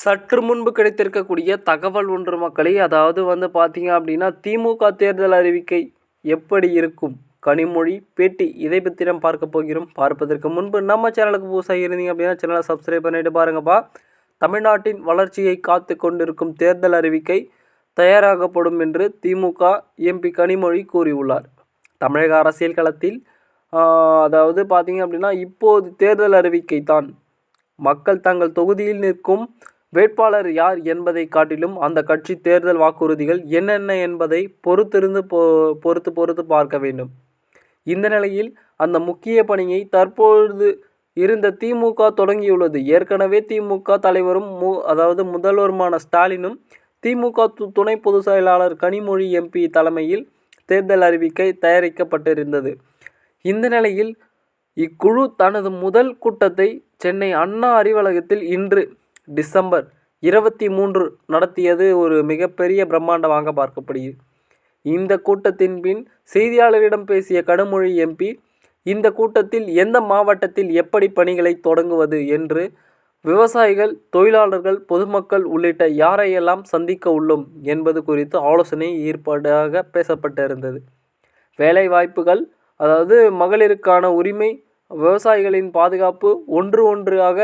சற்று முன்பு கிடைத்திருக்கக்கூடிய தகவல் ஒன்று மக்களை அதாவது வந்து பார்த்தீங்க அப்படின்னா திமுக தேர்தல் அறிவிக்கை எப்படி இருக்கும்? கனிமொழி பேட்டி இதை பற்றி நம்ம பார்க்க போகிறோம். பார்ப்பதற்கு முன்பு நம்ம சேனலுக்கு புதுசாக இருந்தீங்க அப்படின்னா சேனலை சப்ஸ்கிரைப் பண்ணிட்டு பாருங்கப்பா. தமிழ்நாட்டின் வளர்ச்சியை காத்து கொண்டிருக்கும் தேர்தல் அறிவிக்கை தயாராகப்படும் என்று திமுக எம்பி கனிமொழி கூறியுள்ளார். தமிழக அரசியல் களத்தில் அதாவது பார்த்தீங்க அப்படின்னா இப்போது தேர்தல் அறிவிக்கை தான். மக்கள் தங்கள் தொகுதியில் நிற்கும் வேட்பாளர் யார் என்பதை காட்டிலும் அந்த கட்சி தேர்தல் வாக்குறுதிகள் என்னென்ன என்பதை பொறுத்திருந்து பொ பொறுத்து பொறுத்து பார்க்க வேண்டும். இந்த நிலையில் அந்த முக்கிய பணியை தற்பொழுது இருந்த திமுக தொடங்கியுள்ளது. ஏற்கனவே திமுக தலைவரும் மு அதாவது முதல்வருமான ஸ்டாலினும் திமுக து- துணை பொதுச் செயலாளர் கனிமொழி எம்பி தலைமையில் தேர்தல் அறிவிக்கை தயாரிக்கப்பட்டிருந்தது. இந்த நிலையில் இக்குழு தனது முதல் கூட்டத்தை சென்னை அண்ணா அறிவலகத்தில் இன்று டிசம்பர் இருபத்தி மூன்று நடத்தியது ஒரு மிகப்பெரிய பிரம்மாண்டமாக பார்க்கப்படுகிறது. இந்த கூட்டத்தின் பின் செய்தியாளரிடம் பேசிய கடுமொழி எம்பி இந்த கூட்டத்தில் எந்த மாவட்டத்தில் எப்படி பணிகளை தொடங்குவது என்று விவசாயிகள் தொழிலாளர்கள் பொதுமக்கள் உள்ளிட்ட யாரையெல்லாம் சந்திக்க உள்ளோம் என்பது குறித்து ஆலோசனை ஏற்பாடாக பேசப்பட்டிருந்தது. வேலைவாய்ப்புகள் அதாவது மகளிருக்கான உரிமை விவசாயிகளின் பாதுகாப்பு ஒன்று ஒன்றாக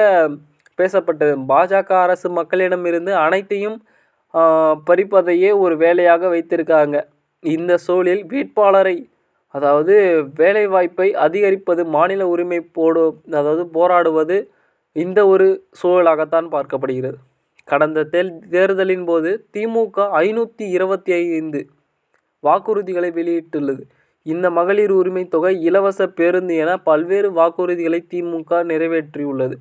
பேசப்பட்டது. பாஜக அரசு மக்களிடமிருந்து அனைத்தையும் பறிப்பதையே ஒரு வேலையாக வைத்திருக்காங்க. இந்த சூழலில் வேட்பாளரை அதாவது வேலைவாய்ப்பை அதிகரிப்பது மாநில உரிமை போடு அதாவது போராடுவது இந்த ஒரு சூழலாகத்தான் பார்க்கப்படுகிறது. கடந்த தேல் தேர்தலின் போது திமுக ஐநூற்றி இருபத்தி ஐந்து வாக்குறுதிகளை வெளியிட்டுள்ளது. இந்த மகளிர் உரிமை தொகை இலவச பேருந்து என பல்வேறு வாக்குறுதிகளை திமுக நிறைவேற்றியுள்ளது.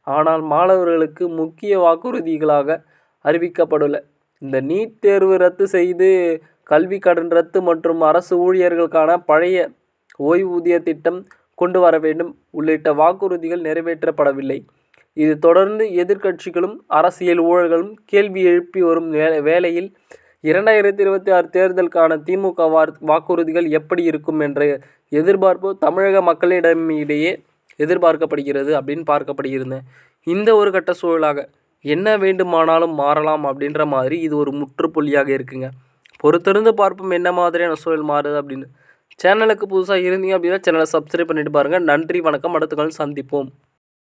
ஆனால் மாணவர்களுக்கு முக்கிய வாக்குறுதிகளாக அறிவிக்கப்படல. இந்த நீட் தேர்வு ரத்து செய்து கல்வி கடன் ரத்து மற்றும் அரசு ஊழியர்களுக்கான பழைய ஓய்வூதிய திட்டம் கொண்டு வர வேண்டும். உள்ளிட்ட வாக்குறுதிகள் நிறைவேற்றப்படவில்லை. இது தொடர்ந்து எதிர்க்கட்சிகளும் அரசியல் ஊழல்களும் கேள்வி எழுப்பி வரும் வே- வேளையில் இரண்டாயிரத்தி இருபத்தி ஆறு தேர்தலுக்கான திமுக வார் வாக்குறுதிகள் எப்படி இருக்கும் என்ற எதிர்பார்ப்பு தமிழக மக்களிடமிடையே எதிர்பார்க்கப்படுகிறது அப்படின்னு பார்க்கப்படுகிறது இந்த ஒரு கட்ட சூழலாக என்ன வேண்டுமானாலும் மாறலாம் அப்படின்ற மாதிரி இது ஒரு முற்றுப்புள்ளியாக இருக்குங்க. பொறுத்திருந்து பார்ப்போம் என்ன மாதிரியான சூழல் மாறுது அப்படின்னு. சேனலுக்கு புதுசாக இருந்தீங்க அப்படின்னா சேனலை சப்ஸ்கிரைப் பண்ணிட்டு பாருங்கள் நன்றி வணக்கம். அடுத்த காலம் சந்திப்போம்.